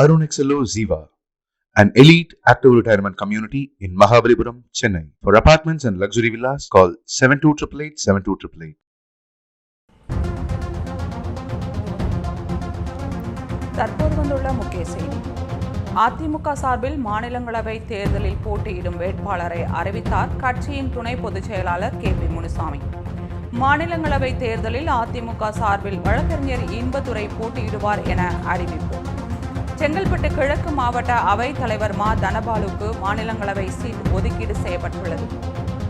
Arun XLO Ziva, an elite active retirement community in Mahabalipuram, Chennai. For apartments and luxury villas, call 7288 72888. தற்போது வந்துள்ள முக்கிய செய்தி அதிமுக சார்பில் மாநிலங்களவை தேர்தலில் போட்டியிடும் வேட்பாளரை அறிவித்தார் கட்சியின் துணை பொதுச் செயலாளர் கே பி முனுசாமி மாநிலங்களவை தேர்தலில் அதிமுக சார்பில் வழக்கறிஞர் இன்பதுரை போட்டியிடுவார் என அறிவிப்பு செங்கல்பட்டு கிழக்கு மாவட்ட அவைத் தலைவர் மா. தனபாலுக்கு மாநிலங்களவை சீட் ஒதுக்கீடு செய்யப்பட்டுள்ளது.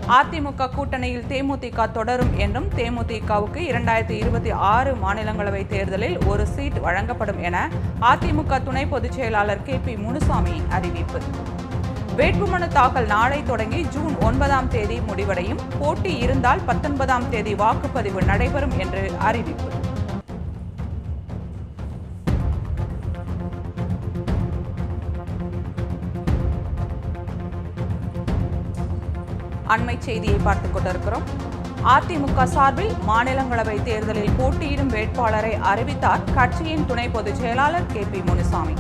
அதிமுக கூட்டணியில் தேமுதிக தொடரும் என்றும் தேமுதிகவுக்கு இரண்டாயிரத்தி இருபத்தி ஆறு மாநிலங்களவை தேர்தலில் ஒரு சீட் வழங்கப்படும் என அதிமுக துணை பொதுச் செயலாளர் கே. பி. முனுசாமி அறிவிப்பு. வேட்புமனு தாக்கல் நாளை தொடங்கி ஜூன் ஒன்பதாம் தேதி முடிவடையும். போட்டி இருந்தால் பத்தொன்பதாம் தேதி வாக்குப்பதிவு நடைபெறும் என்று அறிவிப்பு. அண்மை செய்தியை பார்த்துக் கொண்டிருக்கிறோம். அதிமுக சார்பில் மாநிலங்களவை தேர்தலில் போட்டியிடும் வேட்பாளரை அறிவித்தார் கட்சியின் துணை பொதுச் செயலாளர் கே பி முனுசாமி.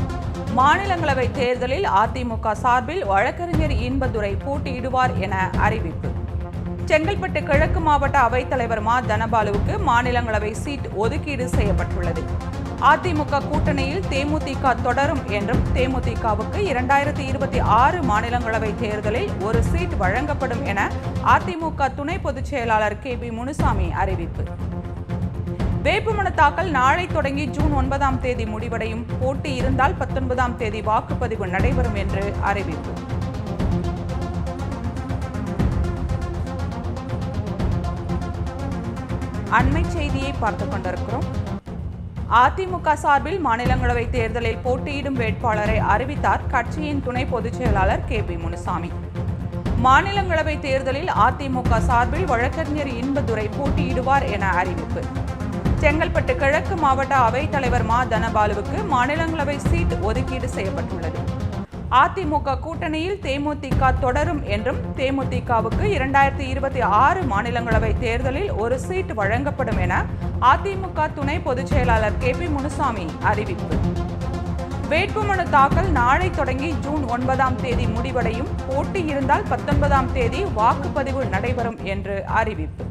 மாநிலங்களவை தேர்தலில் அதிமுக சார்பில் வழக்கறிஞர் இன்பதுரை போட்டியிடுவார் என அறிவிப்பு. செங்கல்பட்டு கிழக்கு மாவட்ட அவைத்தலைவர் மா. தனபாலுவுக்கு மாநிலங்களவை சீட் ஒதுக்கீடு செய்யப்பட்டுள்ளது. அதிமுக கூட்டணியில் தேமுதிக தொடரும் என்றும் தேமுதிகவுக்கு இரண்டாயிரத்தி இருபத்தி ஆறு மாநிலங்களவை தேர்தலில் ஒரு சீட் வழங்கப்படும் என அதிமுக துணை பொதுச் செயலாளர் கே பி முனுசாமி அறிவிப்பு. வேட்புமனு தாக்கல் நாளை தொடங்கி ஜூன் ஒன்பதாம் தேதி முடிவடையும். போட்டி இருந்தால் பத்தொன்பதாம் தேதி வாக்குப்பதிவு நடைபெறும் என்று அறிவிப்பு. அண்மை செய்தியை பார்த்துக் கொண்டிருக்கிறோம். அதிமுக சார்பில் மாநிலங்களவை தேர்தலில் போட்டியிடும் வேட்பாளரை அறிவித்தார் கட்சியின் துணை பொதுச் செயலாளர் கே பி முனுசாமி. மாநிலங்களவை தேர்தலில் அதிமுக சார்பில் வழக்கறிஞர் இன்பதுரை போட்டியிடுவார் என அறிவிப்பு. செங்கல்பட்டு கிழக்கு மாவட்ட அவைத் தலைவர் மா. தனபாலுவுக்கு மாநிலங்களவை சீட் ஒதுக்கீடு செய்யப்பட்டுள்ளது. அதிமுக கூட்டணியில் தேமுதிக தொடரும் என்றும் தேமுதிகவுக்கு இரண்டாயிரத்தி இருபத்தி ஆறு மாநிலங்களவை தேர்தலில் ஒரு சீட் வழங்கப்படும் என அதிமுக துணை பொதுச் செயலாளர் கே பி முனுசாமி அறிவிப்பு. வேட்புமனு தாக்கல் நாளை தொடங்கி ஜூன் ஒன்பதாம் தேதி முடிவடையும். போட்டி இருந்தால் பத்தொன்பதாம் தேதி வாக்குப்பதிவு நடைபெறும் என்று அறிவிப்பு.